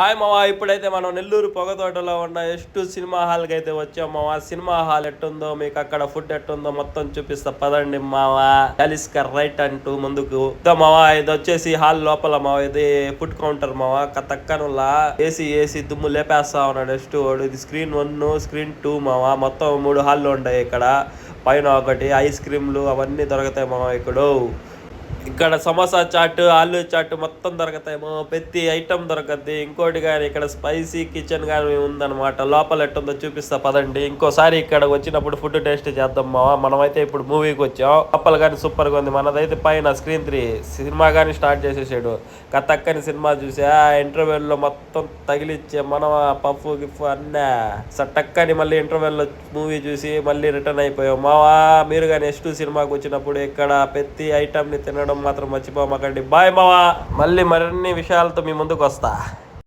Hi మావా ఇప్పుడైతే మనం నెల్లూరు పొగతోటలో ఉన్న ఎస్ట్ సినిమా హాల్కి అయితే వచ్చాం మావా. సినిమా హాల్ ఎట్టుందో మీకు అక్కడ ఫుడ్ ఎట్టుందో మొత్తం చూపిస్తా. పదండి మావా. చాలిస్కర్ రైట్ అంటూ ముందుకు. మావా ఇది వచ్చేసి హాల్ లోపల మావా. ఇది ఫుడ్ కౌంటర్ మావా. కతక్కనులా ఏసీ ఏసీ దుమ్ము లేపేస్తా ఉన్నాడు ఎస్ట్ వాడు ఇది స్క్రీన్ వన్ స్క్రీన్ టూ మావా. మొత్తం మూడు హాల్లో ఉంటాయి ఇక్కడ. పైన ఒకటి ఐస్ క్రీమ్లు అవన్నీ దొరుకుతాయి మావా ఇక్కడ. ఇక్కడ సమోసా చాట్ ఆలు చాట్ మొత్తం దొరుకుతాయేమో ప్రతి ఐటమ్ దొరకద్ది. ఇంకోటి కానీ ఇక్కడ స్పైసీ కిచెన్ కానీ ఉందన్నమాట. లోపల ఎట్టుందో చూపిస్తా పదండి. ఇంకోసారి ఇక్కడ వచ్చినప్పుడు ఫుడ్ టేస్ట్ చేద్దాం మావా. మనమైతే ఇప్పుడు మూవీకి వచ్చాం. లోపల కానీ సూపర్గా ఉంది. మనదైతే పైన స్క్రీన్ త్రీ సినిమా కానీ స్టార్ట్ చేసేసాడు. కథక్కని సినిమా చూసా. ఇంటర్వెల్లో మొత్తం తగిలిచ్చే మనం పఫ్ గిఫ్ అన్నా. సట్టక్కని మళ్ళీ ఇంటర్వెల్లో మూవీ చూసి మళ్ళీ రిటర్న్ అయిపోయాం. మావా మీరు కానీ నెక్స్ట్ సినిమాకి వచ్చినప్పుడు ఇక్కడ ప్రతి ఐటమ్ని తినడం మాత్రం మర్చిపోమాకండి. బాయ్ మావా మళ్ళీ మరిన్ని విషయాలతో మీ ముందుకు వస్తా